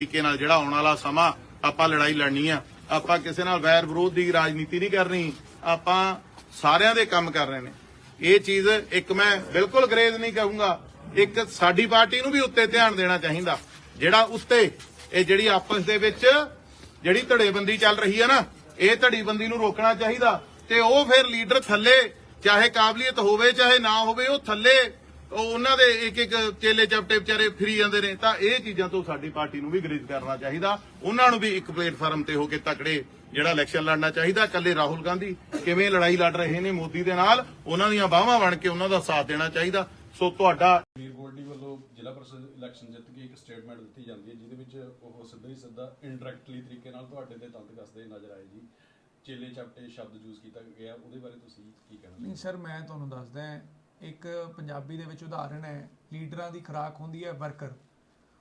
ਤਰੀਕੇ ਨਾਲ ਜਿਹੜਾ ਆਉਣ ਵਾਲਾ ਸਮਾਂ ਆਪਾਂ ਲੜਾਈ ਲੜਨੀ ਆ। ਆਪਾਂ ਕਿਸੇ ਨਾਲ ਵੈਰ ਵਿਰੋਧ ਦੀ ਰਾਜਨੀਤੀ ਨਹੀਂ ਕਰਨੀ। ਆਪਾਂ ਸਾਰਿਆਂ ਦੇ ਕੰਮ ਕਰ ਰਹੇ ਨੇ। ਇਹ ਚੀਜ਼ ਇੱਕ ਮੈਂ ਬਿਲਕੁਲ ਗਰੇਜ਼ ਨਹੀਂ ਕਹੂੰਗਾ। ਇੱਕ ਸਾਡੀ ਪਾਰਟੀ ਨੂੰ ਵੀ ਉੱਤੇ ਧਿਆਨ ਦੇਣਾ ਚਾਹੀਦਾ। ਜਿਹੜਾ ਉੱਤੇ, ਇਹ ਜਿਹੜੀ ਆਪਸ ਦੇ ਵਿੱਚ ਜਿਹੜੀ ਧੜੇਬੰਦੀ ਚੱਲ ਰਹੀ ਹੈ ਨਾ, ਇਹ ਧੜੀਬੰਦੀ ਨੂੰ ਰੋਕਣਾ ਚਾਹੀਦਾ। ਤੇ ਉਹ ਫਿਰ ਲੀਡਰ ਥੱਲੇ, ਚਾਹੇ ਕਾਬਲੀਅਤ ਹੋਵੇ, ਚਾਹੇ ਨਾ ਹੋਵੇ, ਉਹ ਥੱਲੇ ਉਹ ਉਹਨਾਂ ਦੇ ਇੱਕ ਇੱਕ ਚੇਲੇ ਚਪਟੇ ਵਿਚਾਰੇ ਫਰੀ ਜਾਂਦੇ ਨੇ। ਤਾਂ ਇਹ ਚੀਜ਼ਾਂ ਤੋਂ ਸਾਡੀ ਪਾਰਟੀ ਨੂੰ ਵੀ ਗਰੇਜ਼ ਕਰਨਾ ਚਾਹੀਦਾ। ਉਹਨਾਂ ਨੂੰ ਵੀ ਇੱਕ ਪਲੇਟਫਾਰਮ ਤੇ ਹੋ ਕੇ ਤਕੜੇ ਜਿਹੜਾ ਇਲੈਕਸ਼ਨ ਲੜਨਾ ਚਾਹੀਦਾ। ਕੱਲੇ ਰਾਹੁਲ ਗਾਂਧੀ ਕਿਵੇਂ ਲੜਾਈ ਲੜ ਰਹੇ ਨੇ ਮੋਦੀ ਦੇ ਨਾਲ ਉਹਨਾਂ ਦੀਆਂ ਬਾਹਾਂ ਬਣ ਕੇ ਉਹਨਾਂ ਦਾ ਸਾਥ ਦੇਣਾ ਚਾਹੀਦਾ। ਸੋ ਤੁਹਾਡਾ ਵੀਰ ਗੋਲਡੀ ਵੱਲੋਂ ਜ਼ਿਲ੍ਹਾ ਪਰਿਸ਼ਦ ਇਲੈਕਸ਼ਨ ਜਿੱਤ ਕੇ ਇੱਕ ਸਟੇਟਮੈਂਟ ਦਿੱਤੀ ਜਾਂਦੀ ਹੈ ਜਿਹਦੇ ਵਿੱਚ ਉਹ ਸਿੱਧਾ ਹੀ ਸਿੱਧਾ ਇਨਡਾਇਰੈਕਟਲੀ ਤਰੀਕੇ ਨਾਲ ਤੁਹਾਡੇ ਤੇ ਤੰਦ ਕੱਸਦੇ ਨਜ਼ਰ ਆਏ ਜੀ। ਚੇਲੇ ਚਾਪਟੇ ਸ਼ਬਦ ਯੂਜ਼ ਕੀਤਾ ਗਿਆ ਉਹਦੇ ਬਾਰੇ ਤੁਸੀਂ ਕੀ ਕਹਿਣਾ ਨਹੀਂ ਸਰ ਮੈਂ ਤੁਹਾਨੂੰ ਦੱਸਦਾ ਹਾਂ, ਇੱਕ ਪੰਜਾਬੀ ਦੇ ਵਿੱਚ ਉਦਾਹਰਣ ਹੈ, ਲੀਡਰਾਂ ਦੀ ਖੁਰਾਕ ਹੁੰਦੀ ਹੈ ਵਰਕਰ।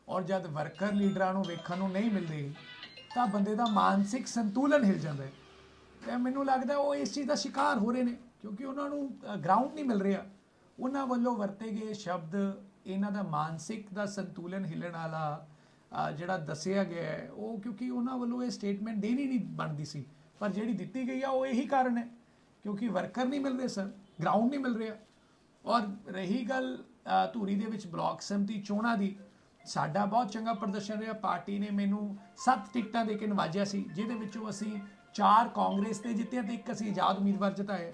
ਔਰ ਜਦ ਵਰਕਰ ਲੀਡਰਾਂ ਨੂੰ ਵੇਖਣ ਨੂੰ ਨਹੀਂ ਮਿਲਦੇ, ਤਾਂ ਬੰਦੇ ਦਾ ਮਾਨਸਿਕ ਸੰਤੁਲਨ ਹਿਲ ਜਾਂਦਾ ਹੈ। ਤੇ ਮੈਨੂੰ ਲੱਗਦਾ ਉਹ ਇਸ ਚੀਜ਼ ਦਾ ਸ਼ਿਕਾਰ ਹੋ ਰਹੇ ਨੇ, ਕਿਉਂਕਿ ਉਹਨਾਂ ਨੂੰ ਗਰਾਊਂਡ ਨਹੀਂ ਮਿਲ ਰਿਹਾ। ਉਹਨਾਂ ਵੱਲੋਂ ਵਰਤੇ ਗਏ ਸ਼ਬਦ, ਇਹਨਾਂ ਦਾ ਮਾਨਸਿਕ ਦਾ ਸੰਤੁਲਨ ਹਿੱਲਣ ਵਾਲਾ ਜਿਹੜਾ ਦੱਸਿਆ ਗਿਆ ਹੈ, ਉਹ ਕਿਉਂਕਿ ਉਹਨਾਂ ਵੱਲੋਂ ਇਹ ਸਟੇਟਮੈਂਟ ਦੇਣੀ ਨਹੀਂ ਬਣਦੀ ਸੀ। ਪਰ ਜਿਹੜੀ ਦਿੱਤੀ ਗਈ ਆ, ਉਹ ਇਹੀ ਕਾਰਨ ਹੈ, ਕਿਉਂਕਿ ਵਰਕਰ ਨਹੀਂ ਮਿਲ ਰਹੇ ਸਰ ਗਰਾਊਂਡ ਨਹੀਂ ਮਿਲ ਰਿਹਾ। ਔਰ ਰਹੀ ਗੱਲ ਧੂਰੀ ਦੇ ਵਿੱਚ ਬਲਾਕ ਸੰਮਤੀ ਚੋਣਾਂ ਦੀ, ਸਾਡਾ ਬਹੁਤ ਚੰਗਾ ਪ੍ਰਦਰਸ਼ਨ ਰਿਹਾ। ਪਾਰਟੀ ਨੇ ਮੈਨੂੰ 7 ਟਿਕਟਾਂ ਦੇ ਕੇ ਨਵਾਜਿਆ ਸੀ, ਜਿਹਦੇ ਵਿੱਚੋਂ ਅਸੀਂ 4 ਕਾਂਗਰਸ ਤੇ ਜਿੱਤੇ ਤੇ ਇੱਕ ਅਸੀਂ ਆਜ਼ਾਦ ਉਮੀਦਵਾਰ ਜਿਤਾਏ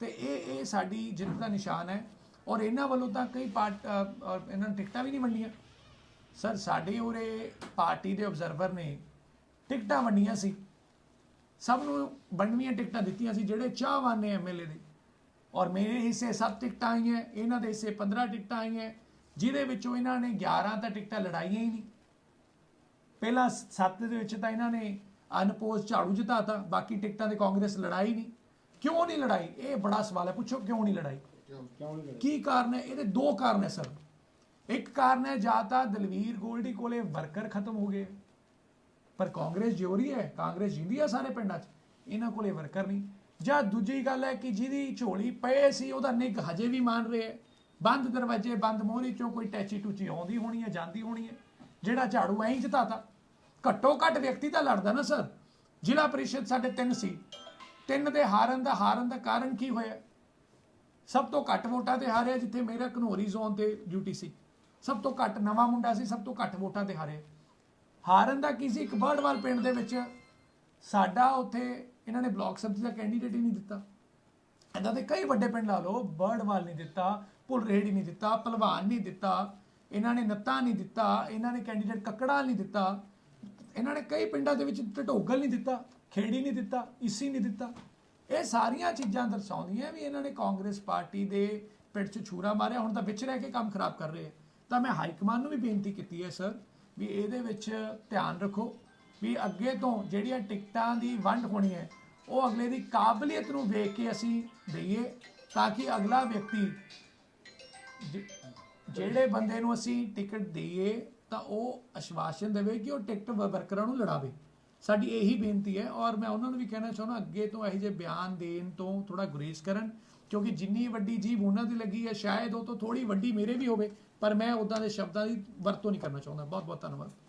ਤੇ ਇਹ ਇਹ ਸਾਡੀ ਜਿੱਤ ਦਾ ਨਿਸ਼ਾਨ ਹੈ। ਔਰ ਇਹਨਾਂ ਵੱਲੋਂ ਤਾਂ ਕਈ ਪਾਰਟ ਔਰ ਇਹਨਾਂ ਨੂੰ ਟਿਕਟਾਂ ਵੀ ਨਹੀਂ ਵੰਡੀਆਂ। ਸਰ, ਸਾਡੇ ਉਰੇ ਪਾਰਟੀ ਦੇ ਆਬਜ਼ਰਵਰ ਨੇ ਟਿਕਟਾਂ ਵੰਡੀਆਂ ਸੀ। ਸਭ ਨੂੰ ਵੰਡਵੀਆਂ ਟਿਕਟਾਂ ਦਿੱਤੀਆਂ ਸੀ, ਜਿਹੜੇ ਚਾਹਵਾਨ ਨੇ ਐਮਐਲਏ ਦੇ। ਔਰ ਮੇਰੇ ਹਿੱਸੇ 7 ਟਿਕਟਾਂ ਆਈਆਂ, ਇਹਨਾਂ ਦੇ ਹਿੱਸੇ 15 ਟਿਕਟਾਂ ਆਈਆਂ, ਜਿਹਦੇ ਵਿੱਚੋਂ ਇਹਨਾਂ ਨੇ 11 ਤਾਂ ਟਿਕਟਾਂ ਲੜਾਈਆਂ ਹੀ ਨਹੀਂ। ਪਹਿਲਾ 7 ਦੇ ਵਿੱਚ ਤਾਂ ਇਹਨਾਂ ਨੇ ਅਨਪੋਜ਼ ਝਾੜੂ ਜਿਤਾਤਾ, ਬਾਕੀ ਟਿਕਟਾਂ ਦੇ ਕਾਂਗਰਸ ਲੜਾਈ ਨਹੀਂ। ਕਿਉਂ ਨਹੀਂ ਲੜਾਈ? ਇਹ ਬੜਾ ਸਵਾਲ ਹੈ, ਪੁੱਛੋ ਕਿਉਂ ਨਹੀਂ ਲੜਾਈ? ਕੀ ਕਾਰਨ ਹੈ? ਇਹਦੇ ਦੋ ਕਾਰਨ ਹੈ ਸਰ। ਇੱਕ ਕਾਰਨ ਹੈ, ਜਾਂ ਤਾਂ ਦਲਵੀਰ ਗੋਲਡੀ ਕੋਲੇ ਵਰਕਰ ਖਤਮ ਹੋ ਗਏ। ਪਰ ਕਾਂਗਰਸ ਜਿਉਰੀ ਹੈ, ਕਾਂਗਰਸ ਜਿੰਦੀ ਆ ਸਾਰੇ ਪਿੰਡਾਂ 'ਚ। ਇਹਨਾਂ ਕੋਲੇ ਵਰਕਰ ਨਹੀਂ। ਜਾਂ ਦੂਜੀ ਗੱਲ ਹੈ ਕਿ ਜਿਹਦੀ ਝੋਲੀ ਪਏ ਸੀ, ਉਹਦਾ ਨਿੱਘ ਹਜੇ ਵੀ ਮਾਨ ਰਿਹਾ ਹੈ। ਬੰਦ ਦਰਵਾਜ਼ੇ, ਬੰਦ ਮੋਹਰੀ ਚੋਂ ਕੋਈ ਟੈਚੀ ਟੂਚੀ ਆਉਂਦੀ ਹੋਣੀ ਹੈ, ਜਾਂਦੀ ਹੋਣੀ ਹੈ। ਜਿਹੜਾ ਝਾੜੂ ਐਂ ਹੀ ਜਿਤਾਤਾ ਘੱਟੋ ਘੱਟ ਵਿਅਕਤੀ ਤਾਂ ਲੜਦਾ ਨਾ, ਸਰ। ਜ਼ਿਲ੍ਹਾ ਪਰਿਸ਼ਦ ਸਾਡੇ ਤਿੰਨ ਸੀ। ਤਿੰਨ ਦੇ ਹਾਰਨ ਦਾ ਹਾਰਨ ਦਾ ਕਾਰਨ ਕੀ ਹੋਇਆ? ਸਭ ਤੋਂ ਘੱਟ ਵੋਟਾਂ ਤੇ ਹਾਰਿਆ ਜਿੱਥੇ ਮੇਰਾ ਘਨੋਰੀ ਜ਼ੋਨ ਤੇ ਡਿਊਟੀ ਸੀ। ਸਭ ਤੋਂ ਘੱਟ ਨਵਾਂ ਮੁੰਡਾ ਸੀ, ਸਭ ਤੋਂ ਘੱਟ ਵੋਟਾਂ ਤੇ ਹਾਰਿਆ। ਹਾਰਨ ਦਾ ਕੀ ਸੀ? ਇੱਕ ਬਰਡਵਾਲ ਪਿੰਡ ਦੇ ਵਿੱਚ ਸਾਡਾ ਉੱਥੇ ਇਹਨਾਂ ਨੇ ਬਲਾਕ ਸਬਜ਼ੀ ਦਾ ਕੈਂਡੀਡੇਟ ਹੀ ਨਹੀਂ ਦਿੱਤਾ। ਇਹਨਾਂ ਦੇ ਕਈ ਵੱਡੇ ਪਿੰਡ ਲਾ ਲਓ ਬਰਡਵਾਲ ਨਹੀਂ ਦਿੱਤਾ ਪੁਲਰੇੜੀ ਨਹੀਂ ਦਿੱਤਾ, ਪਹਿਲਵਾਨ ਨਹੀਂ ਦਿੱਤਾ, ਇਹਨਾਂ ਨੇ ਨੱਤਾ ਨਹੀਂ ਦਿੱਤਾ, ਇਹਨਾਂ ਨੇ ਕੈਂਡੀਡੇਟ ਕੱਕੜਾ ਨਹੀਂ ਦਿੱਤਾ, ਇਹਨਾਂ ਨੇ ਕਈ ਪਿੰਡਾਂ ਦੇ ਵਿੱਚ ਢਟੋਗਲ ਨਹੀਂ ਦਿੱਤਾ, ਖੇੜੀ ਨਹੀਂ ਦਿੱਤਾ ਇਸੀ ਨਹੀਂ ਦਿੱਤਾ। ਇਹ ਸਾਰੀਆਂ ਚੀਜ਼ਾਂ ਦਰਸਾਉਂਦੀਆਂ ਵੀ ਇਹਨਾਂ ਨੇ ਕਾਂਗਰਸ ਪਾਰਟੀ ਦੇ ਪਿੱਠ 'ਚ ਛੂਰਾ ਮਾਰਿਆ, ਹੁਣ ਤਾਂ ਵਿੱਚ ਰਹਿ ਕੇ ਕੰਮ ਖਰਾਬ ਕਰ ਰਹੇ ਆ। ਤਾਂ ਮੈਂ ਹਾਈ ਕਮਾਂਡ ਨੂੰ ਵੀ ਬੇਨਤੀ ਕੀਤੀ ਹੈ, ਸਰ, ਵੀ ਇਹਦੇ ਵਿੱਚ ਧਿਆਨ ਰੱਖੋ। ਵੀ ਅੱਗੇ ਤੋਂ ਜਿਹੜੀਆਂ ਟਿਕਟਾਂ ਦੀ ਵੰਡ ਹੋਣੀ ਹੈ, ਉਹ ਅਗਲੇ ਦੀ ਕਾਬਲੀਅਤ ਨੂੰ ਵੇਖ ਕੇ ਅਸੀਂ ਦਈਏ ਤਾਂ ਕਿ ਅਗਲਾ ਵਿਅਕਤੀ ਜਿ- ਜਿਹੜੇ ਬੰਦੇ ਨੂੰ ਅਸੀਂ ਟਿਕਟ ਦਈਏ ਤਾਂ ਉਹ ਅਸ਼ਵਾਸਨ ਦੇਵੇ ਕਿ ਉਹ ਟਿਕਟ ਵ- ਵਰਕਰਾਂ ਨੂੰ ਲੜਾਵੇ। ਸਾਡੀ ਇਹੀ ਬੇਨਤੀ ਹੈ ਔਰ ਮੈਂ ਉਹਨਾਂ ਨੂੰ ਵੀ ਕਹਿਣਾ ਚਾਹੁੰਦਾ, ਅੱਗੇ ਤੋਂ ਇਹੋ ਜਿਹੇ ਬਿਆਨ ਦੇਣ ਤੋਂ ਥੋੜਾ ਗੁਰੇਜ਼ ਕਰਨ, ਕਿਉਂਕਿ ਜਿੰਨੀ ਵੱਡੀ ਜੀਭ ਉਹਨਾਂ ਦੀ ਲੱਗੀ ਹੈ, ਸ਼ਾਇਦ ਉਹ ਤੋਂ ਥੋੜੀ ਵੱਡੀ ਮੇਰੇ ਵੀ ਹੋਵੇ, ਪਰ ਮੈਂ ਉਦਾਂ ਦੇ ਸ਼ਬਦਾਂ ਦੀ ਵਰਤੋਂ ਨਹੀਂ ਕਰਨਾ ਚਾਹੁੰਦਾ। ਬਹੁਤ ਬਹੁਤ ਧੰਨਵਾਦ।